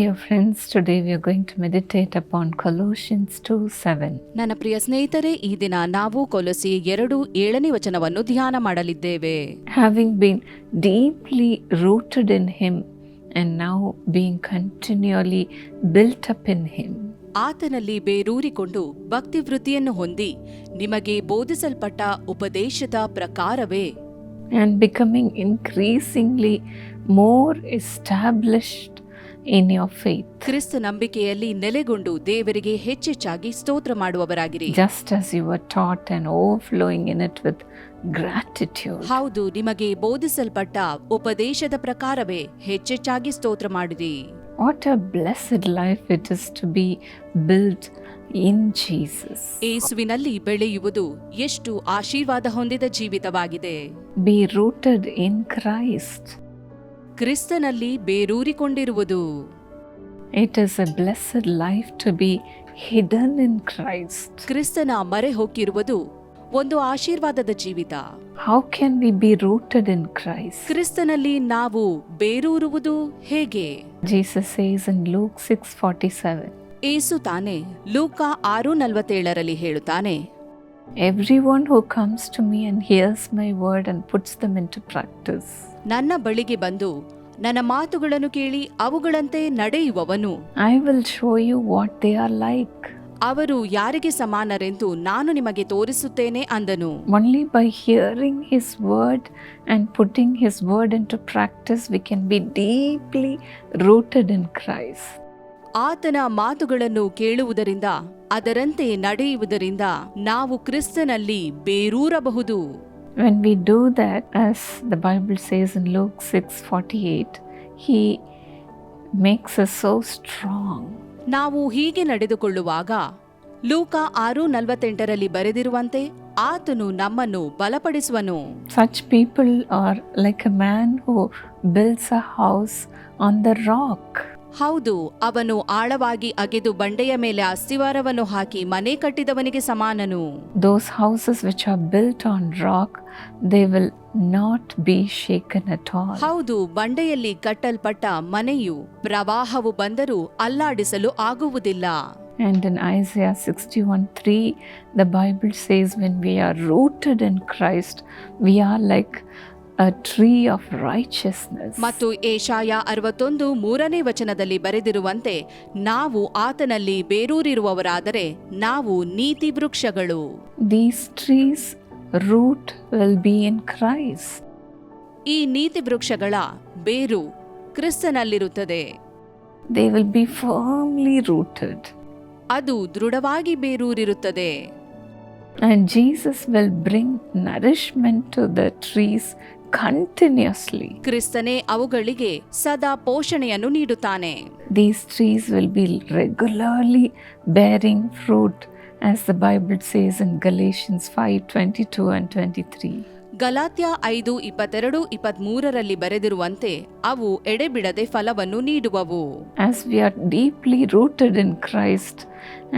Dear friends, today we are going to meditate upon Colossians 2 7. ನನ್ನ ಪ್ರಿಯ ಸ್ನೇಹಿತರೆ ಈ ದಿನ ನಾವು ಕೊಲಸಿ ಎರಡು ಏಳನೇ ವಚನವನ್ನು ಧ್ಯಾನ ಮಾಡಲಿದ್ದೇವೆ Having been deeply rooted in Him and now being continually built up in Him, ಆತನಲ್ಲಿ ಬೇರೂರಿಕೊಂಡು ಭಕ್ತಿ ವೃತ್ತಿಯನ್ನು ಹೊಂದಿ ನಿಮಗೆ ಬೋಧಿಸಲ್ಪಟ್ಟ ಉಪದೇಶದ ಪ್ರಕಾರವೇ and becoming increasingly more established in your faith, ಕ್ರಿಸ್ತ ನಂಬಿಕೆಯಲ್ಲಿ ನೆಲೆಗೊಂಡು ದೇವರಿಗೆ ಹೆಚ್ಚೆಚ್ಚಾಗಿ ಸ್ತೋತ್ರ ಮಾಡುವವರಾಗಿರಿ just as you taught taught and overflowing in it with gratitude. ಹೌದು ನಿಮಗೆ ಬೋಧಿಸಲ್ಪಟ್ಟ ಉಪದೇಶದ ಪ್ರಕಾರವೇ ಹೆಚ್ಚೆಚ್ಚಾಗಿ ಸ್ತೋತ್ರ ಮಾಡಿರಿ What a blessed life it is to be built in Jesus. ಏಸುವಿನಲ್ಲಿ ಬೆಳೆಯುವುದು ಎಷ್ಟು ಆಶೀರ್ವಾದ ಹೊಂದಿದ ಜೀವಿತವಾಗಿದೆ Be rooted in Christ. ಕ್ರಿಸ್ತನಲ್ಲಿ ಬೇರೂರಿಕೊಂಡಿರುವುದು. It is a blessed life to be hidden in Christ ಕ್ರಿಸ್ತನ ಮರೆ ಹೋಗಿರುವುದು ಒಂದು ಆಶೀರ್ವಾದದ ಜೀವಿತ. How can we be rooted in Christ? ಕ್ರಿಸ್ತನಲ್ಲಿ ನಾವು ಬೇರೂರುವುದು ಹೇಗೆ? ಜೀಸಸ್ says in ಲೂಕ್ 6:47, ಏಸು ತಾನೆ ಲೂಕ ಆರು ರಲ್ಲಿ ಹೇಳುತ್ತಾನೆ Everyone who comes to me and hears my word and puts them into practice, ನನ್ನ ಬಳಿಗೆ ಬಂದು ನನ್ನ ಮಾತುಗಳನ್ನು ಕೇಳಿ ಅವುಗಳಂತೆ ನಡೆಯುವವನು I will show you what they are like. ಅವರು ಯಾರಿಗೆ ಸಮಾನರೆಂದು ನಾನು ನಿಮಗೆ ತೋರಿಸುತ್ತೇನೆ ಅಂದನು Only by hearing his word and putting his word into practice, we can be deeply rooted in Christ. ಆತನ ಮಾತುಗಳನ್ನು ಕೇಳುವುದರಿಂದ ಅದರಂತೆ ನಡೆಯುವುದರಿಂದ ನಾವು ಕ್ರಿಸ್ತನಲ್ಲಿ ಬೇರೂರಬಹುದು When we do that, as the Bible says in Luke 6:48, he makes us so strong. ನಾವು ಹೀಗೆ ನಡೆದುಕೊಳ್ಳುವಾಗ ಲೂಕ ಆರು ನಲವತ್ತೆಂಟರಲ್ಲಿ ಬರೆದಿರುವಂತೆ ಆತನು ನಮ್ಮನ್ನು ಬಲಪಡಿಸುವನು Such people are like a man who builds a house on the rock. ಹೌದು ಅವನು ಆಳವಾಗಿ ಅಗೆದು ಬಂಡೆಯ ಮೇಲೆ ಅಸ್ತಿವಾರವನ್ನು ಹಾಕಿ ಮನೆ ಕಟ್ಟಿದವನಿಗೆ ಸಮಾನನು Those houses which are built on rock, they will not be shaken at all. ಹೌದು ಬಂಡೆಯಲ್ಲಿ ಕಟ್ಟಲ್ಪಟ್ಟ ಮನೆಯು ಪ್ರವಾಹವು ಬಂದರೂ ಅಲ್ಲಾಡಿಸಲು ಆಗುವುದಿಲ್ಲ And in Isaiah 61 3, the Bible says, when we are rooted in Christ, we are like a tree of righteousness. ಮತ್ತು ಏಷಾಯ ಅರವತ್ತೊಂದು ಮೂರನೇ ವಚನದಲ್ಲಿ ಬರೆದಿರುವಂತೆ ನಾವು ಆತನಲ್ಲಿ ಬೇರೂರಿರುವವರಾದರೆ ನಾವು ನೀತಿ ವೃಕ್ಷಗಳು These trees' root will be in Christ. ಈ ನೀತಿ ವೃಕ್ಷಗಳ ಬೇರು ಕ್ರಿಸ್ತನಲ್ಲಿರುತ್ತದೆ They will be firmly rooted. ಅದು ದೃಢವಾಗಿ ಬೇರೂರಿರುತ್ತದೆ And Jesus will bring nourishment to the trees continuously ಕ್ರಿಸ್ತನೇ ಅವುಗಳಿಗೆ ಸದಾ ಪೋಷಣೆಯನ್ನು ನೀಡುತ್ತಾನೆ. These trees will be regularly bearing fruit as the Bible says in Galatians five twenty two and twenty three Galatia ಐದು ಇಪ್ಪತ್ತೆರಡು ಇಪ್ಪತ್ಮೂರರಲ್ಲಿ ಬರೆದಿರುವಂತೆ ಅವು ಎಡೆಬಿಡದೆ ಫಲವನ್ನು ನೀಡುವವು as we are deeply rooted in Christ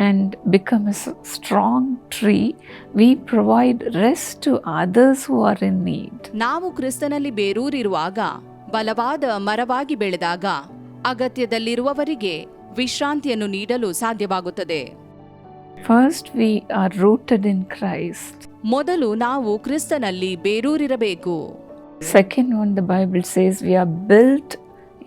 and become a strong tree, we provide rest to others who are in need. ನಾವು ಕ್ರಿಸ್ತನಲ್ಲಿ ಬೇರೂರಿರುವಾಗ ಬಲವಾದ ಮರವಾಗಿ ಬೆಳೆದಾಗ ಅಗತ್ಯದಲ್ಲಿರುವವರಿಗೆ ವಿಶ್ರಾಂತಿಯನ್ನು ನೀಡಲು ಸಾಧ್ಯವಾಗುತ್ತದೆ First, we are rooted in Christ ಮೊದಲು ನಾವು ಕ್ರಿಸ್ತನಲ್ಲಿ ಬೇರೂರಿರಬೇಕು. Second one the Bible says we are built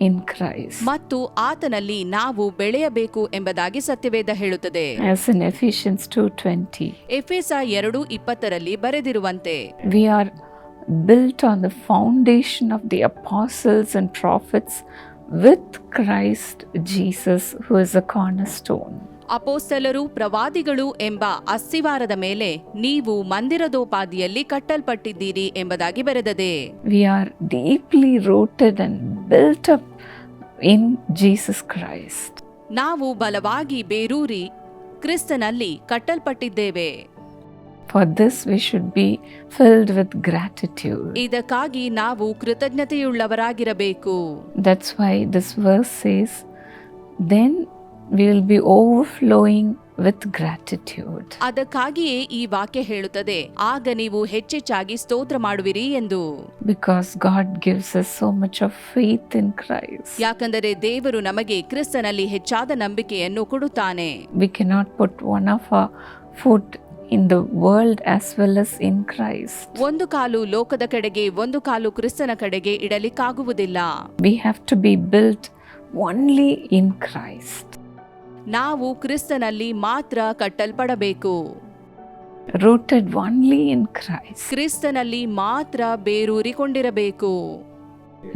in Christ ಮತ್ತು ಆತನಲ್ಲಿ ನಾವು ಬೆಳೆಯಬೇಕು ಎಂಬುದಾಗಿ ಸತ್ಯವೇದ ಹೇಳುತ್ತದೆ. As ಇನ್ ಎಫಿಷಿಯನ್ಸ್ 2:20, ಎಫೆಸ 2:20 ರಲ್ಲಿ ಬರೆದಿರುವಂತೆ. We are built on the foundation of the the and and with Christ Jesus who is a corner cornerstone. ಅಪೋಸ್ತಲರು ಪ್ರವಾದಿಗಳು ಎಂಬ ಅಸ್ತಿವಾರದ ಮೇಲೆ ನೀವು ಮಂದಿರದೋಪಾದಿಯಲ್ಲಿ ಕಟ್ಟಲ್ಪಟ್ಟಿದ್ದೀರಿ ಎಂಬುದಾಗಿ ಬರೆದದೆ we are deeply rooted and built in Jesus Christ. ನಾವು ಬಲವಾಗಿ ಬೇರೂರಿ ಕ್ರಿಸ್ತನಲ್ಲಿ ಕಟ್ಟಲ್ಪಟ್ಟಿದ್ದೇವೆ For this, we should be filled with gratitude. ಇದಕ್ಕಾಗಿ ನಾವು ಕೃತಜ್ಞತೆಯುಳ್ಳವರಾಗಿರಬೇಕು That's why this verse says, Then we be be overflowing with gratitude. ಅದಕ್ಕಾಗಿಯೇ ಈ ವಾಕ್ಯ ಹೇಳುತ್ತದೆ ಆಗ ನೀವು ಹೆಚ್ಚೆಚ್ಚಾಗಿ ಸ್ತೋತ್ರ ಮಾಡುವಿರಿ ಎಂದು. Because God gives us so much of faith in Christ ಯಾಕಂದರೆ ದೇವರು ನಮಗೆ ಕ್ರಿಸ್ತನಲ್ಲಿ ಹೆಚ್ಚಾದ ನಂಬಿಕೆಯನ್ನು ಕೊಡುತ್ತಾನೆ. We cannot put one of a foot in the world as well as in Christ ಒಂದು ಕಾಲು ಲೋಕದ ಕಡೆಗೆ ಒಂದು ಕಾಲು ಕ್ರಿಸ್ತನ ಕಡೆಗೆ ಇಡಲಿಕ್ಕಾಗುವುದಿಲ್ಲ. We have to be built only in Christ, ನಾವು ಕ್ರಿಸ್ತನಲ್ಲಿ ಮಾತ್ರ ಕಟ್ಟಲ್ಪಡಬೇಕು rooted only in Christ. ಕ್ರಿಸ್ತನಲ್ಲಿ ಮಾತ್ರ ಬೇರೂರಿಕೊಂಡಿರಬೇಕು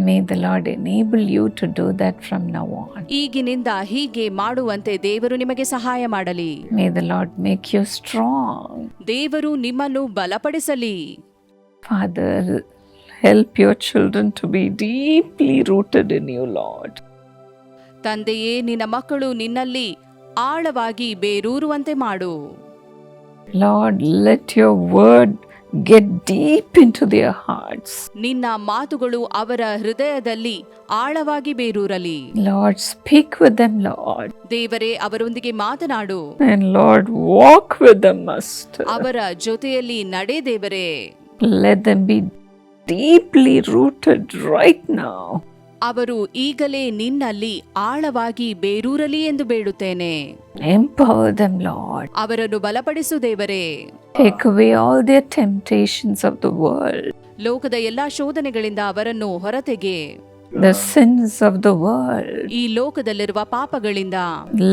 May the Lord enable you to do that from now on. ಈಗಿನಿಂದ ಹೀಗೆ ಮಾಡುವಂತೆ ದೇವರು ನಿಮಗೆ ಸಹಾಯ ಮಾಡಲಿ May the Lord make you strong. ದೇವರು ನಿಮ್ಮನ್ನು ಬಲಪಡಿಸಲಿ Father, help your children to be deeply rooted in you, Lord. ತಂದೆಯೇ ನಿನ್ನ ಮಕ್ಕಳು ನಿನ್ನಲ್ಲಿ ಆಳವಾಗಿ ಬೇರೂರುವಂತೆ ಮಾಡು. ನಿನ್ನ ಮಾತುಗಳು ಅವರ ಹೃದಯದಲ್ಲಿ ಆಳವಾಗಿ ಬೇರೂರಲಿ. Lord speak with them Lord ದೇವರೇ ಅವರೊಂದಿಗೆ ಮಾತನಾಡು. And Lord walk with them must ಅವರ ಜೊತೆಯಲ್ಲಿ ನಡೆ ದೇವರೇ. Let them be deeply rooted right now ಅವರು ಈಗಲೇ ನಿನ್ನಲ್ಲಿ ಆಳವಾಗಿ ಬೇರೂರಲಿ ಎಂದು ಬೇಡುತ್ತೇನೆ. Empower them, Lord. ಅವರನ್ನು ಬಲಪಡಿಸು ದೇವರೇ. Take away all their temptations of the world, ಲೋಕದ ಎಲ್ಲಾ ಶೋಧನೆಗಳಿಂದ ಅವರನ್ನು ಹೊರತೆಗೆ. The sins of the world. ಈ ಲೋಕದಲ್ಲಿರುವ ಪಾಪಗಳಿಂದ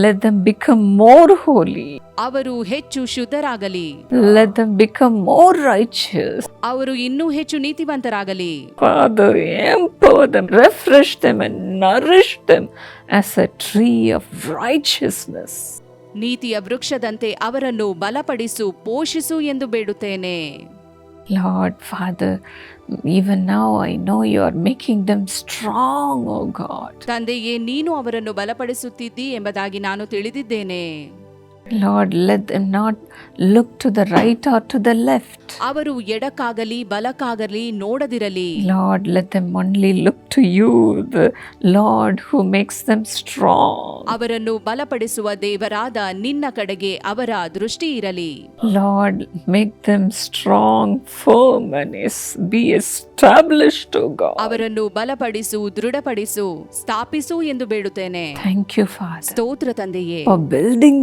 Let them become more holy. ಅವರು ಹೆಚ್ಚು ಶುದ್ಧರಾಗಲಿ Let them become more righteous. ಅವರು ಇನ್ನೂ ಹೆಚ್ಚು ನೀತಿವಂತರಾಗಲಿ Father, empower them, refresh them, and nourish them as a tree of righteousness. ನೀತಿಯ ವೃಕ್ಷದಂತೆ ಅವರನ್ನು ಬಲಪಡಿಸು ಪೋಷಿಸು ಎಂದು ಬೇಡುತ್ತೇನೆ Lord, Father, even now I know you are making them strong, oh God. ತಂದೆಯೇ ನೀನು ಅವರನ್ನು ಬಲಪಡಿಸುತ್ತಿದ್ದಿ ಎಂಬುದಾಗಿ ನಾನು ತಿಳಿದಿದ್ದೇನೆ Lord, let them not look to the right or to the left. ಅವರು ಎಡಕ್ಕಾಗಲಿ ಬಲಕ್ಕಾಗಲಿ ನೋಡದಿರಲಿ Lord, let them only look to you, the Lord who makes them strong. ಅವರನ್ನು ಬಲಪಡಿಸುವ ದೇವರಾದ ನಿನ್ನ ಕಡೆಗೆ ಅವರ ದೃಷ್ಟಿ ಇರಲಿ Lord, make them strong, firm, and es- be established, O God. ಅವರನ್ನು ಬಲಪಡಿಸು ದೃಢಪಡಿಸು ಸ್ಥಾಪಿಸು ಎಂದು ಬೇಡುತ್ತೇನೆ Thank you, Father, ಸ್ತೋತ್ರ ತಂದೆಯೇ for building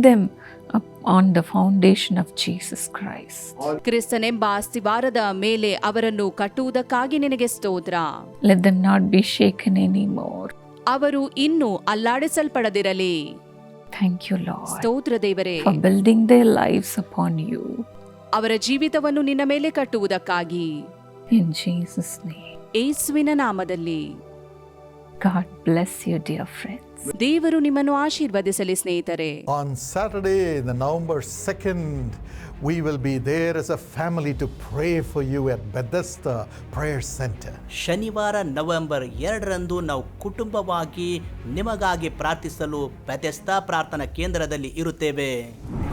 them the foundation of Jesus Christ. ಕ್ರಿಸ್ತನೆಂಬ ಅಸ್ತಿವಾರದ ಮೇಲೆ ಅವರನ್ನು ಕಟ್ಟುವುದಕ್ಕಾಗಿ ನಿನಗೆ ಸ್ತೋತ್ರ Let not be be any more ಅವರು ಇನ್ನು ಅಲ್ಲಾಡಿಸಲ್ಪಡದಿರಲಿ ಥ್ಯಾಂಕ್ ಯು Lord, ಸ್ತೋತ್ರ ದೇವರೇ for building their lives upon you. ಅವರ ಜೀವಿತವನ್ನು ನಿನ್ನ ಮೇಲೆ ಕಟ್ಟುವುದಕ್ಕಾಗಿ In Jesus' name. ಏಸುವಿನ ನಾಮದಲ್ಲಿ God bless you dear friends. ದೇವರು ನಿಮ್ಮನ್ನು ಆಶೀರ್ವದಿಸಲಿ ಸ್ನೇಹಿತರೆ. On Saturday, the November 2nd, we will be there as a family to pray for you at Bethesda Prayer Center. ಶನಿವಾರ ನವೆಂಬರ್ ಎರಡರಂದು ನಾವು ಕುಟುಂಬವಾಗಿ ನಿಮಗಾಗಿ ಪ್ರಾರ್ಥಿಸಲು ಬೆತೆಸ್ತಾ ಪ್ರಾರ್ಥನಾ ಕೇಂದ್ರದಲ್ಲಿ ಇರುತ್ತೇವೆ.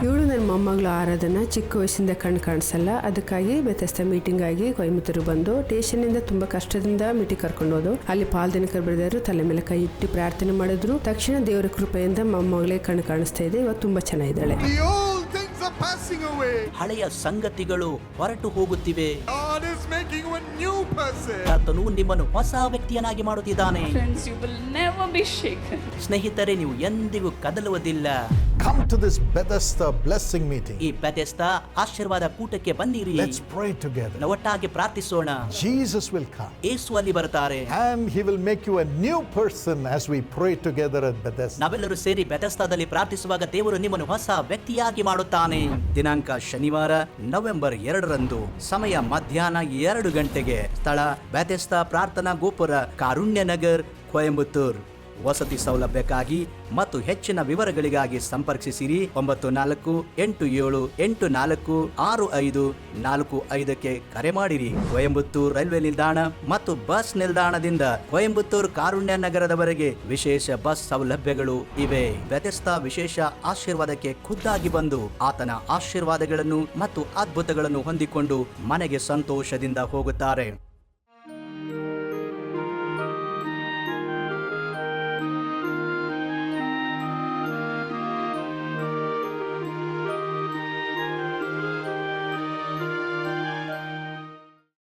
ಇವಳು ನನ್ನ ಮೊಮ್ಮಗಳು ಆರಾಧನಾ ಚಿಕ್ಕ ವಯಸ್ಸಿಂದ ಕಣ್ಣು ಕಾಣಿಸಲ್ಲ. ಅದಕ್ಕಾಗಿ ಬೆತಸ್ತ ಮೀಟಿಂಗ್ ಆಗಿ ಕೊಯಮತ್ತೂರು ಬಂದು ಸ್ಟೇಷನಿಂದ ತುಂಬಾ ಕಷ್ಟದಿಂದ ಮೀಟಿಂಗ್ ಕರ್ಕೊಂಡು ಹೋದು ಅಲ್ಲಿ ಪಾಲ್ದನಿಕರು ಬೆಳೆದರು ತಲೆ ಮೇಲೆ ಕೈ ಇಟ್ಟು ಪ್ರಾರ್ಥನೆ ಮಾಡಿದ್ರು. ತಕ್ಷಣ ದೇವರ ಕೃಪೆಯಿಂದ ಮೊಮ್ಮಗಳೇ ಕಣ್ ಕಾಣಿಸ್ತಾ ಇದೆ. ಇವತ್ತು ತುಂಬಾ ಚೆನ್ನಾಗಿದ್ದಾಳೆ. ಹಳೆಯ ಸಂಗತಿಗಳು ಹೊರಟು ಹೋಗುತ್ತಿವೆ. New person. ನಿಮ್ಮನ್ನು ಹೊಸ ವ್ಯಕ್ತಿಯನ್ನಾಗಿ ಮಾಡುತ್ತಿದ್ದಾನೆ Friends, you will never be shaken. ಸ್ನೇಹಿತರೆ ನೀವು ಎಂದಿಗೂ ಕದಲುವುದಿಲ್ಲ Come to this Bethesda blessing meeting. ಈ ಆಶೀರ್ವಾದ ಕೂಟಕ್ಕೆ ಬನ್ನಿರಿ Let's pray together. ನಾವು ಒಟ್ಟಾಗಿ ಪ್ರಾರ್ಥಿಸೋಣ Jesus will come ಏಸು ಅಲ್ಲಿ ಬರ್ತಾರೆ and he will make you a new person as we pray together at Bethesda. ನಾವೆಲ್ಲರೂ ಸೇರಿ ಬೆತಸ್ತಾದಲ್ಲಿ ಪ್ರಾರ್ಥಿಸುವಾಗ ದೇವರು ನಿಮ್ಮನ್ನು ಹೊಸ ವ್ಯಕ್ತಿಯಾಗಿ ಮಾಡುತ್ತಾನೆ ದಿನಾಂಕ ಶನಿವಾರ ನವೆಂಬರ್ ಎರಡರಂದು ಸಮಯ ಮಧ್ಯಾಹ್ನ ಎರಡು ಗಂಟೆಗೆ ಸ್ಥಳ ಬೆತೆಸ್ತಾ ಪ್ರಾರ್ಥನಾ ಗೋಪುರ ಕಾರುಣ್ಯ ನಗರ್ ಕೊಯಂಬತ್ತೂರ್. ವಸತಿ ಸೌಲಭ್ಯಕ್ಕಾಗಿ ಮತ್ತು ಹೆಚ್ಚಿನ ವಿವರಗಳಿಗಾಗಿ ಸಂಪರ್ಕಿಸಿರಿ. ಒಂಬತ್ತು ನಾಲ್ಕು ಎಂಟು ಏಳು ಎಂಟು ನಾಲ್ಕು ಆರು ಐದು ನಾಲ್ಕು ಐದಕ್ಕೆ ಕರೆ ಮಾಡಿರಿ. ಕೊಯಂಬತ್ತೂರು ರೈಲ್ವೆ ನಿಲ್ದಾಣ ಮತ್ತು ಬಸ್ ನಿಲ್ದಾಣದಿಂದ ಕೊಯಂಬತ್ತೂರು ಕಾರುಣ್ಯ ನಗರದವರೆಗೆ ವಿಶೇಷ ಬಸ್ ಸೌಲಭ್ಯಗಳು ಇವೆ. ವ್ಯತ್ಯಸ್ತ ವಿಶೇಷ ಆಶೀರ್ವಾದಕ್ಕೆ ಖುದ್ದಾಗಿ ಬಂದು ಆತನ ಆಶೀರ್ವಾದಗಳನ್ನು ಮತ್ತು ಅದ್ಭುತಗಳನ್ನು ಹೊಂದಿಕೊಂಡು ಮನೆಗೆ ಸಂತೋಷದಿಂದ ಹೋಗುತ್ತಾರೆ.